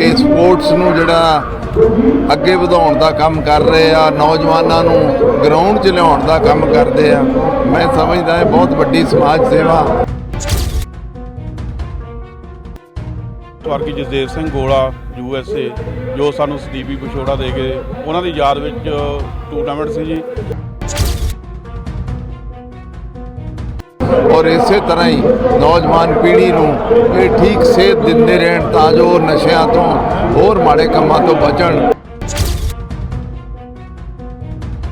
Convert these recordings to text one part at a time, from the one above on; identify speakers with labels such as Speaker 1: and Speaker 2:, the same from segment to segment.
Speaker 1: ਕਿ ਸਪੋਰਟਸ ਨੂੰ ਜਿਹੜਾ ਅੱਗੇ ਵਧਾਉਣ ਦਾ ਕੰਮ ਕਰ ਰਹੇ ਆ, ਨੌਜਵਾਨਾਂ ਨੂੰ ਗਰਾਊਂਡ 'ਚ ਲਿਆਉਣ ਦਾ ਕੰਮ ਕਰਦੇ ਆ, ਮੈਂ ਸਮਝਦਾ ਇਹ ਬਹੁਤ ਵੱਡੀ ਸਮਾਜ ਸੇਵਾ।
Speaker 2: ਸਵਰਗੀ ਜਸਦੇਵ ਸਿੰਘ ਗੋਲਾ, ਯੂ ਐਸ ਏ, ਜੋ ਸਾਨੂੰ ਸਦੀਪੀ ਵਿਛੋੜਾ ਦੇ ਗਏ ਉਹਨਾਂ ਦੀ ਯਾਦ ਵਿੱਚ ਟੂਰਨਾਮੈਂਟ ਸੀ ਜੀ।
Speaker 1: ਔਰ ਇਸੇ ਤਰ੍ਹਾਂ ਹੀ ਨੌਜਵਾਨ ਪੀੜ੍ਹੀ ਨੂੰ ਇਹ ਠੀਕ ਸੇਧ ਦਿੰਦੇ ਰਹਿਣ ਤਾਂ ਜੋ ਨਸ਼ਿਆਂ ਤੋਂ ਹੋਰ ਮਾੜੇ ਕੰਮਾਂ ਤੋਂ ਬਚਣ।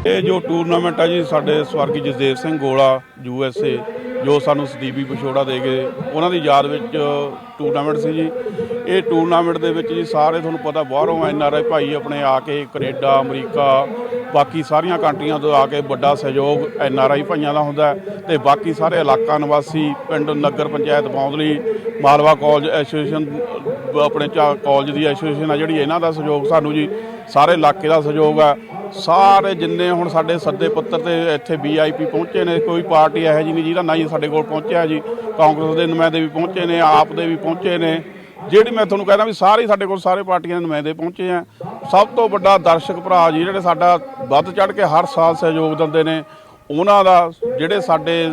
Speaker 2: ਇਹ ਜੋ ਟੂਰਨਾਮੈਂਟ ਆ ਜੀ, ਸਾਡੇ ਸਵਰਗੀ ਜਸਦੇਵ ਸਿੰਘ ਗੋਲਾ, ਯੂ ਐਸ ਏ, ਜੋ ਸਾਨੂੰ ਸਦੀਪੀ ਵਿਛੋੜਾ ਦੇ ਗਏ, ਉਹਨਾਂ ਦੀ ਯਾਦ ਵਿੱਚ ਟੂਰਨਾਮੈਂਟ ਸੀ ਜੀ। ਇਹ ਟੂਰਨਾਮੈਂਟ ਦੇ ਵਿੱਚ ਜੀ ਸਾਰੇ ਤੁਹਾਨੂੰ ਪਤਾ ਬਾਹਰੋਂ ਐਨ ਆਰ ਆਈ ਭਾਈ ਆਪਣੇ ਆ ਕੇ ਕੈਨੇਡਾ, ਅਮਰੀਕਾ, ਬਾਕੀ ਸਾਰੀਆਂ ਕੰਟਰੀਆਂ ਤੋਂ ਆ ਕੇ ਵੱਡਾ ਸਹਿਯੋਗ ਐਨ ਆਰ ਆਈ ਭਾਈਆਂ ਦਾ ਹੁੰਦਾ ਹੈ ਤੇ ਬਾਕੀ ਸਾਰੇ ਇਲਾਕਾ ਨਿਵਾਸੀ ਪਿੰਡ, ਨਗਰ, ਪੰਚਾਇਤ, ਬੌਂਦਲੀ, ਮਾਲਵਾ ਕਾਲਜ ਐਸੋਸੀਏਸ਼ਨ ਆਪਣੇ ਚਾ ਕਾਲਜ ਦੀ ਐਸੋਸੀਏਸ਼ਨ ਆ ਜਿਹੜੀ ਇਹਨਾਂ ਦਾ ਸਹਿਯੋਗ ਸਾਨੂੰ ਜੀ, ਸਾਰੇ ਇਲਾਕੇ ਦਾ ਸਹਿਯੋਗ ਆ। ਸਾਰੇ ਜਿੰਨੇ ਹੁਣ ਸਾਡੇ ਸੱਦੇ ਪੱਤਰ ਤੇ ਇੱਥੇ ਵੀਆਈਪੀ ਪਹੁੰਚੇ ਨੇ, ਕੋਈ ਪਾਰਟੀ ਇਹੋ ਜਿਹੀ ਨਹੀਂ ਜਿਹਦਾ ਨਾ ਹੀ ਸਾਡੇ ਕੋਲ ਪਹੁੰਚਿਆ ਜੀ। ਕਾਂਗਰਸ ਦੇ ਨੁਮਾਇੰਦੇ ਵੀ ਪਹੁੰਚੇ ਨੇ, ਆਪ ਦੇ ਵੀ ਪਹੁੰਚੇ ਨੇ। ਜਿਹੜੀ ਮੈਂ ਤੁਹਾਨੂੰ ਕਹਿੰਦਾ ਵੀ ਸਾਰੇ ਸਾਡੇ ਕੋਲ ਸਾਰੇ ਪਾਰਟੀਆਂ ਦੇ ਨੁਮਾਇੰਦੇ ਪਹੁੰਚੇ ਆ। ਸਭ ਤੋਂ ਵੱਡਾ ਦਰਸ਼ਕ ਭਰਾ ਜੀ ਜਿਹੜੇ ਸਾਡਾ ਵੱਧ ਚੜ ਕੇ ਹਰ ਸਾਲ ਸਹਿਯੋਗ ਦਿੰਦੇ ਨੇ, ਉਹਨਾਂ ਦਾ ਜਿਹੜੇ ਸਾਡੇ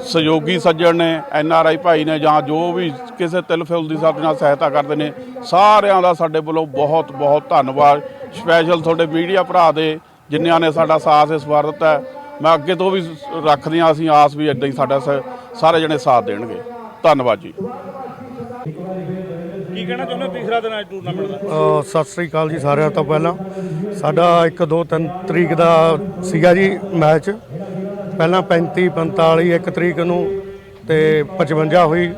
Speaker 2: ਸਹਿਯੋਗੀ ਸੱਜਣ ਨੇ, ਐਨ ਆਰ ਆਈ ਭਾਈ ਨੇ ਜਾਂ ਜੋ ਵੀ ਕਿਸੇ ਤਿਲ ਫਿਲ ਦੀ ਸਾਡੇ ਨਾਲ ਸਹਾਇਤਾ ਕਰਦੇ ਨੇ, ਸਾਰਿਆਂ ਦਾ ਸਾਡੇ ਵੱਲੋਂ ਬਹੁਤ ਬਹੁਤ ਧੰਨਵਾਦ। ਸਪੈਸ਼ਲ ਤੁਹਾਡੇ ਮੀਡੀਆ ਭਰਾ ਦੇ ਜਿਨ੍ਹਾਂ ਨੇ ਸਾਡਾ ਸਾਥ ਇਸ ਵਾਰ ਦਿੱਤਾ ਮੈਂ ਅੱਗੇ ਤੋਂ ਵੀ ਰੱਖਦੇ ਹਾਂ ਅਸੀਂ ਆਸ ਵੀ ਇਦਾਂ ਹੀ ਸਾਡਾ ਸ- ਸਾਰੇ ਜਣੇ ਸਾਥ ਦੇਣਗੇ। ਧੰਨਵਾਦ ਜੀ।
Speaker 3: ਕੀ ਕਹਿਣਾ ਚਾਹੁੰਦੇ ਹੋ? ਤੀਸਰਾ ਦਿਨ ਅੱਜ ਟੂਰਨਾਮੈਂਟ ਦਾ।
Speaker 4: ਅ, ਸਤਿ ਸ੍ਰੀ ਅਕਾਲ ਜੀ ਸਾਰਿਆਂ ਤੋਂ ਪਹਿਲਾਂ। ਸਾਡਾ 1 2 3 ਤਰੀਕ ਦਾ ਸੀਗਾ ਜੀ ਮੈਚ ਪਹਿਲਾਂ 35 45 1 ਤਰੀਕ ਨੂੰ ਤੇ 55 ਹੋਈ।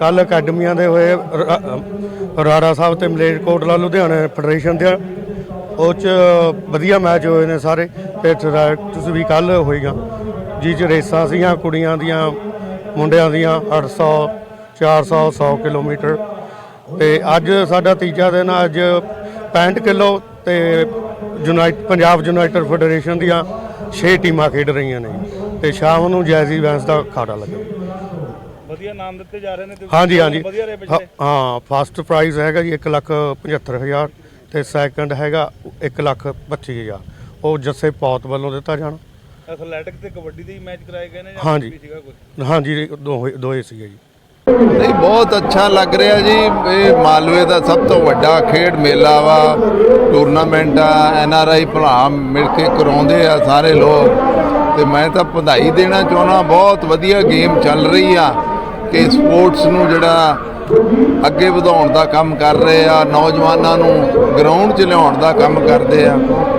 Speaker 4: ਕੱਲ ਅਕੈਡਮੀਆਂ ਦੇ ਹੋਏ ਰ- ਰਾੜਾ ਸਾਹਿਬ ਤੇ ਮਲੇਰਕੋਟਲਾ ਲੁਧਿਆਣਾ ਫੈਡਰੇਸ਼ਨ ਦੇ ਉਹ ਚ ਵਧੀਆ ਮੈਚ ਹੋਏ ਨੇ ਸਾਰੇ। ਤੇ ਟਰੈਕਟਸ ਵੀ ਕੱਲ ਹੋਈਆਂ ਜਿਹ ਚ ਰੇਸਾਂ ਸੀਗੀਆਂ ਕੁੜੀਆਂ ਦੀਆਂ ਮੁੰਡਿਆਂ ਦੀਆਂ 800 400 100 ਕਿਲੋਮੀਟਰ। ਤੇ ਅੱਜ ਸਾਡਾ ਤੀਜਾ ਦਿਨ ਅੱਜ 65 ਕਿਲੋ ਤੇ ਯੂਨਾਈਟ ਪੰਜਾਬ ਯੂਨਾਈਟਡ ਫੈਡਰੇਸ਼ਨ ਦੀਆਂ 6 ਟੀਮਾਂ ਖੇਡ ਰਹੀਆਂ ਨੇ ਤੇ ਸ਼ਾਮ ਨੂੰ ਜੈਜ਼ੀ ਵੈਂਸ ਦਾ ਅਖਾੜਾ ਲੱਗਾ।
Speaker 3: ਵਧੀਆ ਨਾਮ ਦਿੱਤੇ ਜਾ ਰਹੇ ਨੇ ਤੇ
Speaker 4: ਹਾਂਜੀ ਹਾਂਜੀ।
Speaker 3: ਵਧੀਆ ਰਹੇ
Speaker 4: ਹਾਂ-
Speaker 3: ਪਿਛਲੇ
Speaker 4: ਹਾਂ ਫਸਟ ਪ੍ਰਾਈਜ਼ ਹੈਗਾ ਜੀ 1 ਲੱਖ 75000 ਤੇ ਸੈਕੰਡ ਹੈਗਾ 1 ਲੱਖ 25000 ਉਹ ਜੱਸੇ ਪੌਤ ਵੱਲੋਂ ਦਿੱਤਾ ਜਾਣਾ।
Speaker 3: ਐਥਲੈਟਿਕ ਤੇ ਕਬੱਡੀ ਦੇ ਮੈਚ ਕਰਾਏ ਗਏ ਨੇ ਜਾਂ
Speaker 4: ਹਾਂਜੀ। ਹਾਂਜੀ ਦੋਹੇ ਦੋਏ ਸੀਗੇ ਜੀ।
Speaker 1: ਨਹੀਂ, ਬਹੁਤ ਅੱਛਾ ਲੱਗ ਰਿਹਾ ਜੀ। ਇਹ ਮਾਲਵੇ ਦਾ ਸਭ ਤੋਂ ਵੱਡਾ ਖੇਡ ਮੇਲਾ ਵਾ। ਟੂਰਨਾਮੈਂਟ ਆ ਐਨ ਆਰ ਆਈ ਭਰਾ ਮਿਲ ਕੇ ਕਰਾਉਂਦੇ ਆ ਸਾਰੇ ਲੋਕ। ਤੇ ਮੈਂ ਤਾਂ ਵਧਾਈ ਦੇਣਾ ਚਾਹੁੰਦਾ, ਬਹੁਤ ਵਧੀਆ ਗੇਮ ਚੱਲ ਰਹੀ ਆ ਕਿ ਸਪੋਰਟਸ ਨੂੰ ਜਿਹੜਾ ਅੱਗੇ ਵਧਾਉਣ ਦਾ ਕੰਮ ਕਰ ਰਹੇ ਆ, ਨੌਜਵਾਨਾਂ ਨੂੰ ਗਰਾਊਂਡ 'ਚ ਲਿਆਉਣ ਦਾ ਕੰਮ ਕਰਦੇ ਆ।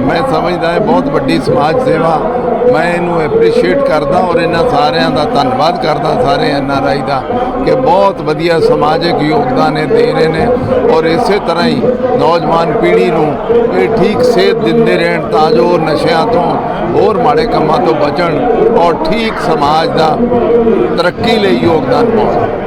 Speaker 1: ਮੈਂ ਸਮਝਦਾ ਇਹ ਬਹੁਤ ਵੱਡੀ ਸਮਾਜ ਸੇਵਾ ਮੈਂ ਇਹਨੂੰ ਐਪਰੀਸ਼ੀਏਟ ਕਰਦਾ ਔਰ ਇਹਨਾਂ ਸਾਰਿਆਂ ਦਾ ਧੰਨਵਾਦ ਕਰਦਾ, ਸਾਰੇ ਐਨ ਆਰ ਆਈ ਦਾ, ਕਿ ਬਹੁਤ ਵਧੀਆ ਸਮਾਜਿਕ ਯੋਗਦਾਨ ਇਹ ਦੇ ਰਹੇ ਨੇ ਔਰ ਇਸੇ ਤਰ੍ਹਾਂ ਹੀ ਨੌਜਵਾਨ ਪੀੜ੍ਹੀ ਨੂੰ ਇਹ ਠੀਕ ਸੇਧ ਦਿੰਦੇ ਰਹਿਣ ਤਾਂ ਜੋ ਨਸ਼ਿਆਂ ਤੋਂ ਹੋਰ ਮਾੜੇ ਕੰਮਾਂ ਤੋਂ ਬਚਣ ਔਰ ਠੀਕ ਸਮਾਜ ਦਾ ਤਰੱਕੀ ਲਈ ਯੋਗਦਾਨ ਪਾਉਣ।